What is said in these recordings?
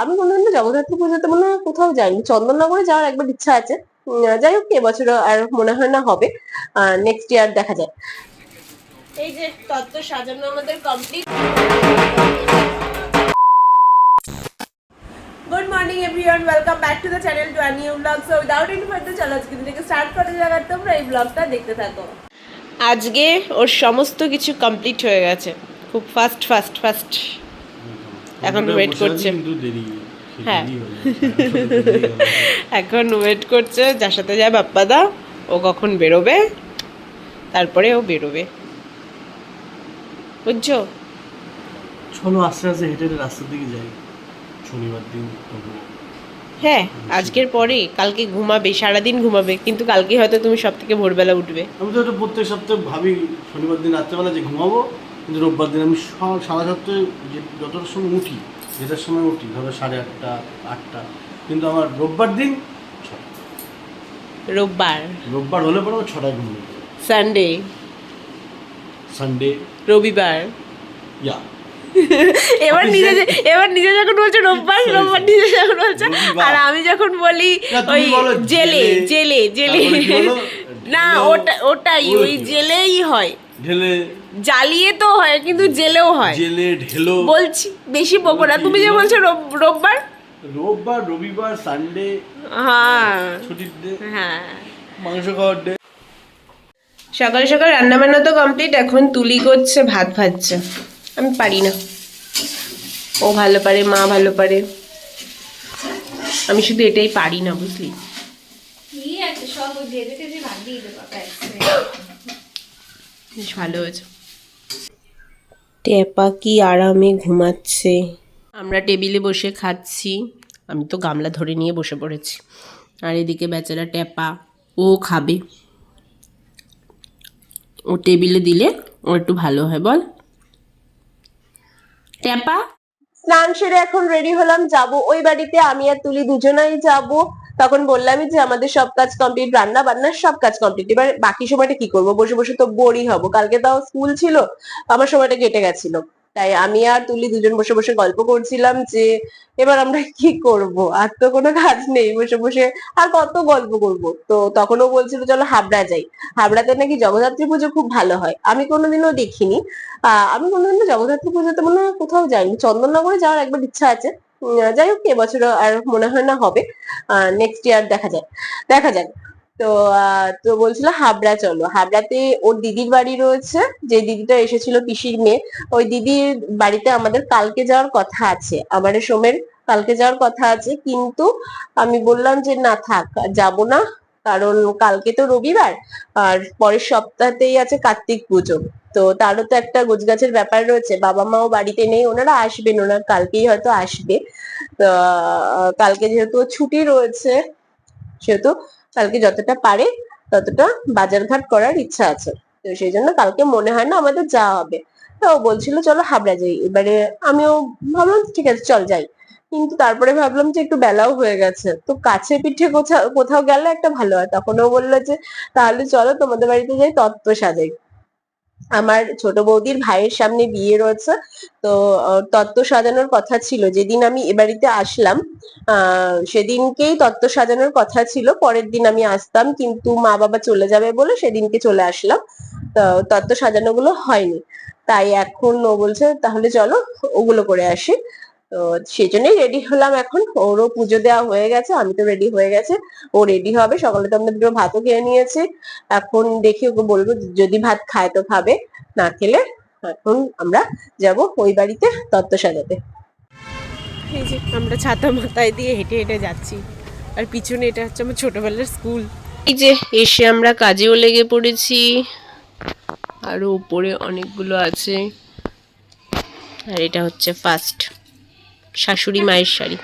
আমি কোনোদিনও জগদ্ধাত্রী পুজোতে মনে হয় কোথাও যাইনি। চন্দননগরে যাওয়ার একবার ইচ্ছা আছে। যাই হোক এবছর আর মনে হয় না হবে। নেক্সট ইয়ার দেখা যায় এই যে তত্ত্ব সাজানো আমাদের complete good morning everyone welcome back to the channel to a new blog so without any further চলো আজকে থেকে স্টার্ট করা যাক তোমরা এই ব্লগটা দেখতে থাকো। আজকে ওর সমস্ত কিছু কমপ্লিট হয়ে গেছে। খুব ফাস্ট ফাস্ট ফাস্ট এখন wait করছে। হ্যাঁ। এখন ওয়েট করছে যার সাথে যায় বাপ্পাদা ও কখন বেরোবে? তারপরে ও বেরোবে। বুঝছ? চলো আস্তে আস্তে হেঁটে হেঁটে রাস্তার দিকে যাই। শনিবার দিন হ্যাঁ আজকের পরে কালকে ঘুমাবে সারাদিন ঘুমাবে কিন্তু কালকে হয়তো তুমি সব থেকে ভোরবেলা উঠবে। আমি তো এটা প্রত্যেক সপ্তাহে ভাবি শনিবার দিন রাত্রেবেলা যে ঘুমাবো কিন্তু রোববার দিন আমি সারা সপ্তাহে যে যতটার সময় উঠি যেটার সময় উঠি ধরো সাড়ে আটটা আটটা কিন্তু আমার রোববার দিন রোববার? রোববার হলে পরে আমার ছটায় ঘুম সানডে সানডে রবিবার? ইয়া এবার নিজে এবার নিজে যখন বলছো রোববার রোববার. নিজে যখন বলছো। আর আমি যখন বলি ওই জেলে জেলে, জেলে না ওটা ওটাই ওই? জেলেই হয়। ঢেলে জ্বালিয়ে তো হয় কিন্তু জেলেও হয়। জেলে ঢেলো। বলছি বেশি বকো না। তুমি যে বলছো রোব- রোববার? রোববার রবিবার সানডে হ্যাঁ। ছুটির ডে হ্যাঁ। মাংস খাওয়ার ডে। সকালে সকাল রান্না বান্না তো কমপ্লিট এখন তুলি করছে ভাত ভাজছে। আমি পারি না। ও ভালো পারে মা ভালো পারে। আমি শুধু এটাই পারি না বুঝলি? কি আছে? সব দিয়ে দেবো বেশ ভালো হয়েছে। টেপা কি আরামে ঘুমাচ্ছে। আমরা টেবিলে বসে খাচ্ছি। আমি তো গামলা ধরে নিয়ে বসে পড়েছি। আর এদিকে বেচারা টেপা ও খাবে। ও টেবিলে দিলে ও একটু ভালো হয় বল। টেপা স্নান সেরে এখন রেডি হলাম যাব। ওই বাড়িতে আমি আর তুলি দুজনাই যাব। তখন বললামই যে আমাদের সব কাজ কমপ্লিট রান্না বান্নার সব কাজ কমপ্লিট এবার বাকি সময়টা কি করব? বসে বসে তো বোরই হব। কালকে তাও স্কুল ছিল, আমার সময়টা কেটে গেছিল। তাই আমি আর তুলি দুজন বসে বসে গল্প করছিলাম যে, এবার আমরা কি করব? আর তো কোনো কাজ নেই, বসে বসে আর কত গল্প করব? তো তখন ও বলছিল, চলো হাবড়া যাই। হাবড়াতে নাকি জগদ্ধাত্রী পুজো খুব ভালো হয়। আমি কোনোদিনও দেখিনি। আহ, আমি কোনোদিনও জগদ্ধাত্রী পুজোতে মনে হয় কোথাও যাইনি। চন্দননগরে যাওয়ার একবার ইচ্ছা আছে। যাই হোক এবছর আর মনে হয় না হবে। নেক্সট ইয়ার দেখা যায় দেখা যাক। তো তো বলছিল হাবড়া চলো। হাবড়াতে ওর দিদির বাড়ি রয়েছে, যে দিদিটা এসেছিল পিসির মেয়ে। ওই দিদির বাড়িতে আমাদের কালকে যাওয়ার কথা আছে আমার সোমের কালকে যাওয়ার কথা আছে। কিন্তু আমি বললাম যে না থাক, যাব না। কারণ কালকে তো রবিবার, আর পরের সপ্তাহতেই আছে কার্তিক পুজো। তো তারও তো একটা গোছগাছের ব্যাপার রয়েছে। বাবা মাও বাড়িতে নেই, ওনারা আসবেন, ওনার কালকেই হয়তো আসবে। কালকে যেহেতু ছুটি রয়েছে, সেহেতু কালকে যতটা পারে ততটা বাজারঘাট করার ইচ্ছা আছে। তো সেই জন্য কালকে মনে হয় না আমাদের যাওয়া হবে। তো বলছিল, চলো হাবড়া যাই। এবারে আমিও ভাবলাম, ঠিক আছে, চল যাই। কিন্তু তারপরে ভাবলাম যে একটু বেলাও হয়ে গেছে। তো কাছে পিঠে কোথাও কোথাও গেলে একটা ভালো হয়। তখন ও বলল যে, তাহলে চলো তোমাদের বাড়িতে যাই, তত্ত্ব সাজাই। আমার ছোট বৌদির ভাইয়ের সামনে বিয়ে রয়েছে। তো তত্ত্ব সাজানোর কথা ছিল। যেদিন আমি এ বাড়িতে আসলাম সেদিনকেই তত্ত্ব সাজানোর কথা ছিল। পরের দিন আমি আসতাম, কিন্তু মা বাবা চলে যাবে বলে সেদিনকে চলে আসলাম। তো, তত্ত্ব সাজানো গুলো হয়নি। তাই এখন ও বলছে, তাহলে চলো, ওগুলো করে আসি। তো সেই জন্যই রেডি হলাম এখন। ওরও পুজো দেওয়া হয়ে গেছে আমি তো রেডি হয়ে গেছে। ও রেডি হবে সকালে তো আমরা দুটো ভাতও খেয়ে নিয়েছে। এখন দেখি ওকে বলব যদি ভাত খায় তো খাবে না খেলে এখন আমরা যাব ওই বাড়িতে তত্ত্ব সাজাতে। এই যে আমরা ছাতা মাথায় দিয়ে হেঁটে হেঁটে যাচ্ছি। আর পিছনে এটা হচ্ছে আমার ছোটবেলার স্কুল। এই যে এসে আমরা কাজেও লেগে পড়েছি। আরও উপরে অনেকগুলো আছে। আর এটা হচ্ছে ফার্স্ট শাশুড়ি, মায়ের শাড়ি।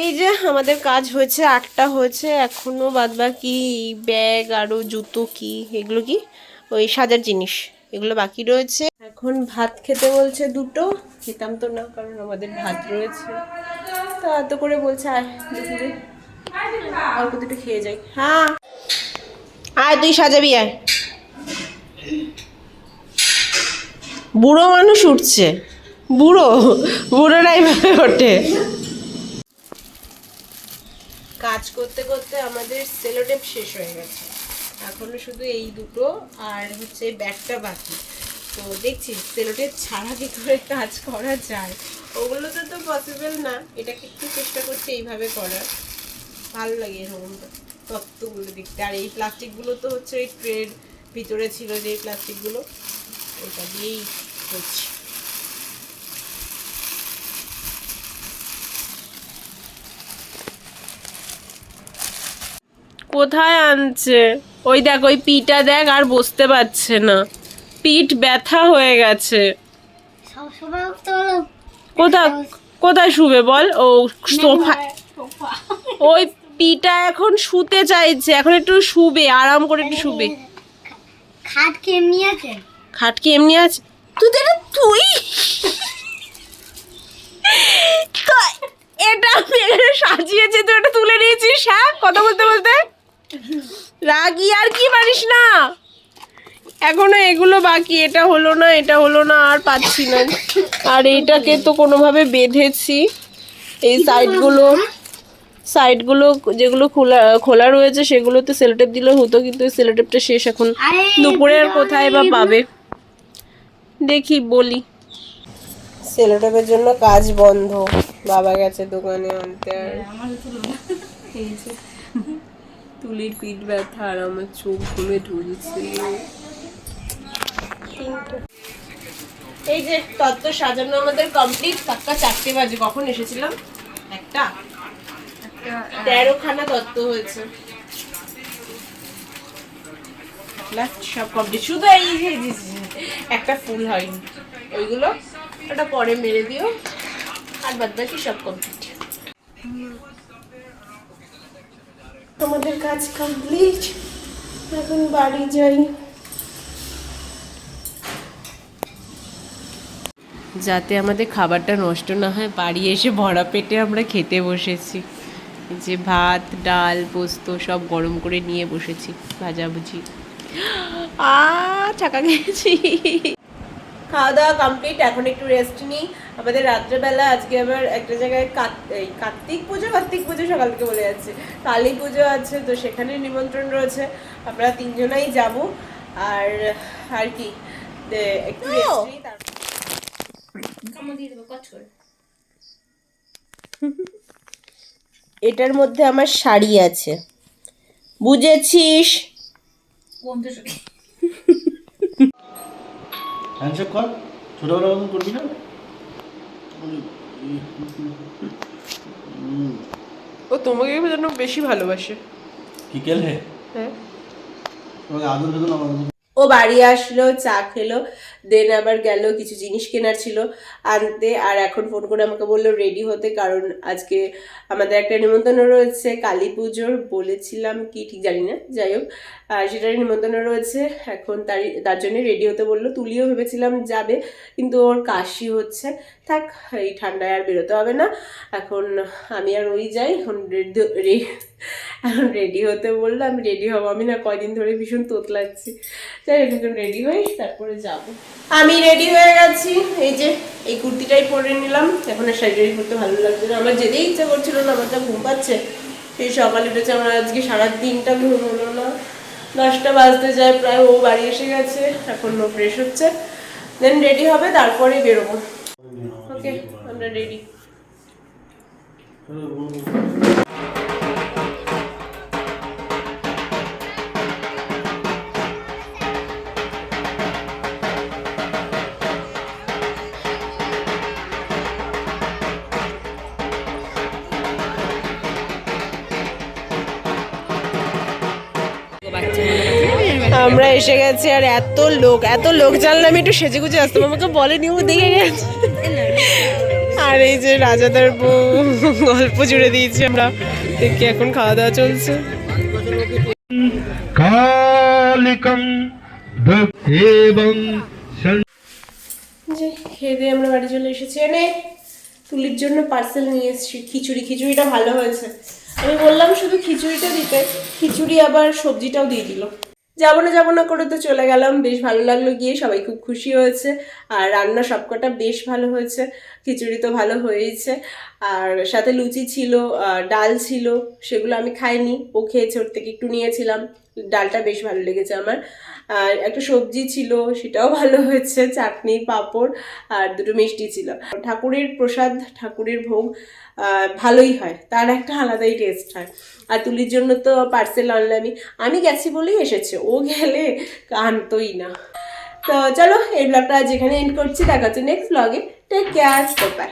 এই যে আমাদের কাজ হয়েছে, আটটা হয়েছে, এখনও বাদ বাকি ব্যাগ আরও জুতো কি, এগুলো কি? ওই সাজার জিনিস, এগুলো বাকি রয়েছে। এখন ভাত খেতে বলছে দুটো, খেতাম তো না, কারণ আমাদের ভাত রয়েছে। তা এত করে বলছে, আয় অল্প দুটো খেয়ে যাই। হ্যাঁ। আয়, তুই সাজাবি, আয়। বুড়ো মানুষ উঠছে। বুড়ো বুড়োরাই ভাবে ওঠে। কাজ করতে করতে আমাদের সেলোটেপ শেষ হয়ে গেছে। এখনও শুধু এই দুটো, আর হচ্ছে ব্যাগটা বাকি। তো দেখছি সেলোটেপ ছাড়া কি করে কাজ করা যায়। ওগুলোতে তো পসিবল না। এটাকে একটু চেষ্টা করছি এইভাবে করার। ভালো লাগে এরকম তত্ত্বগুলো দেখতে। আর এই প্লাস্টিকগুলো তো হচ্ছে এই ট্রেড ভিতরে ছিল যে এই প্লাস্টিকগুলো ওটা দিয়েই করছি। কোথায় আনছে? ওই দেখ ওই পিটা দেখ আর বসতে পারছে না। পিঠ ব্যথা হয়ে গেছে। কোথায় কোথায় শুবে বল? ও সোফা ওই পিটা এখন শুতে চাইছে। এখন একটু শুবে আরাম করে একটু শুবে। খাট কেমনি আছে? খাট কি এমনি আছে? তুই তো তুই। এটা আমি এখানে সাজিয়েছি তুই এটা তুলে নিয়েছিস হ্যাঁ? কথা বলতে বলতে। রাগি আর কি পারিস না? এখনও এগুলো বাকি এটা হলো না এটা হলো না আর পাচ্ছি না। আর এইটাকে তো কোনোভাবে বেঁধেছি। এই সাইডগুলো সাইডগুলো যেগুলো খোলা খোলা রয়েছে সেগুলোতে সেলোটেপ দিলে হতো কিন্তু সেলোটেপটা শেষ এখন। দুপুরে আর কোথায় বা পাবে? দেখি বলি। সেলোটেপের জন্য কাজ বন্ধ। বাবা গেছে দোকানে আনতে। আর তুলির পিঠ ব্যথা আর আমার চোখ ঘুমে ঢুলছে এই যে তত্ত্ব সাজানো আমাদের কমপ্লিট পাক্কা চারটে বাজে। কখন এসেছিলাম? একটা। তেরো খানা তত্ত্ব হয়েছে। সব কমপ্লিট শুধু এই যে- একটা ফুল হয়নি। ওইগুলো ওটা পরে মেরে দিও। আর বাদ বাকি সব কমপ্লিট তোমাদের কাজ কমপ্লিট এখন বাড়ি যাই। যাতে আমাদের খাবারটা নষ্ট না হয় বাড়ি এসে ভরা পেটে আমরা খেতে বসেছি। যে ভাত ডাল পোস্ত সব গরম করে নিয়ে বসেছি ভাজাভুজি আ চাকা গেছি খাওয়া দাওয়া কমপ্লিট এখন একটু রেস্ট নিই। আমাদের রাত্রেবেলা আজকে আবার একটা জায়গায় কার্তিক পুজো কার্তিক পুজো সকাল থেকে বলে যাচ্ছে। কালী পুজো আছে তো সেখানে নিমন্ত্রণ রয়েছে। আমরা তিনজনাই যাব। আর আর কি? একটু রেস্ট নিই তারপর কামড় দিয়ে দেবো কচ করে। এটার মধ্যে আমার শাড়ি আছে। বুঝেছিস? বন্ধু হ্যান্ডশেক কর। ছোটবেলার মতন করবি না? ও তোমাকে যেন বেশি ভালোবাসে। কি কেলে হ্যাঁ। তোমাকে আদর আমার ও বাড়ি আসলো, চা খেলো দেন আবার গেল, কিছু জিনিস কেনার ছিল আনতে আর এখন ফোন করে আমাকে বলল রেডি হতে কারণ আজকে আমাদের একটা নিমন্ত্রণ রয়েছে, কালী পুজোর বলেছিলাম কি ঠিক জানি না, যাই হোক সেটার নিমন্ত্রণ রয়েছে, এখন তার তার জন্য রেডি হতে বলল, তুলিও ভেবেছিলাম যাবে, কিন্তু ওর কাশি হচ্ছে, থাক, এই ঠান্ডায় আর বেরোতে হবে না, এখন আমি আর ওই যাই, এখন রেডি এখন রেডি হতে বলল, আমি রেডি হব। আমি না কয়দিন ধরে ভীষণ তোতলাচ্ছি। যাই হোক, এখন রেডি হই তারপরে যাব। আমি রেডি হয়ে গেছি। এই যে, এই কুর্তিটাই পরে নিলাম। এখন আর শাড়ি পরতে ভালো লাগছে না। আমার যেতেই ইচ্ছা করছিল না, আমার যা ঘুম পাচ্ছে, সেই সকালে উঠেছে আমার আজকে সারা দিনটা ঘুম হলো না। দশটা বাজতে যায়, প্রায় ও বাড়ি এসে গেছে। এখন ও ফ্রেশ হচ্ছে। দেন রেডি হবে, তারপরে বেরোবো। ওকে আমরা রেডি আমরা এসে গেছি আর এত লোক এত লোক জানলে আমি একটু সেজে গুজে আসতাম। আমাকে বলেনি ও দেখে গেছে। আর এই যে রাজাদার বউ গল্প জুড়ে দিয়েছি আমরা। দেখি এখন খাওয়া দাওয়া চলছে? কালিকম এবং যে খেয়ে দিয়ে আমরা বাড়ি চলে এসেছি। এনে তুলির জন্য পার্সেল নিয়ে এসেছি। খিচুড়ি খিচুড়িটা ভালো হয়েছে। আমি বললাম শুধু খিচুড়িটা দিতে। খিচুড়ি আবার সবজিটাও দিয়ে দিলো। যাব না যাব না করে তো চলে গেলাম। বেশ ভালো লাগল গিয়ে, সবাই খুব খুশি হয়েছে। আর রান্না সবকটা বেশ ভালো হয়েছে, খিচুড়ি তো ভালো হয়েছে আর সাথে লুচি ছিল ডাল ছিল, সেগুলো আমি খাইনি। ও খেয়েছে, ওর থেকে একটু নিয়েছিলাম। ডালটা বেশ ভালো লেগেছে আমার। আর একটা সবজি ছিল, সেটাও ভালো হয়েছে, চাটনি, পাঁপড় আর দুটো মিষ্টি ছিল। ঠাকুরের প্রসাদ, ঠাকুরের ভোগ ভালোই হয়, তার একটা আলাদাই টেস্ট হয়। আর তুলির জন্য তো পার্সেল আনলামই। আমি গেছি বলেই এসেছে, ও গেলে আনতোই না। তো চলো, এই ব্লগটা যেখানে এন্ড করছি, দেখা হচ্ছে নেক্সট ব্লগে টেক কেয়ার বাই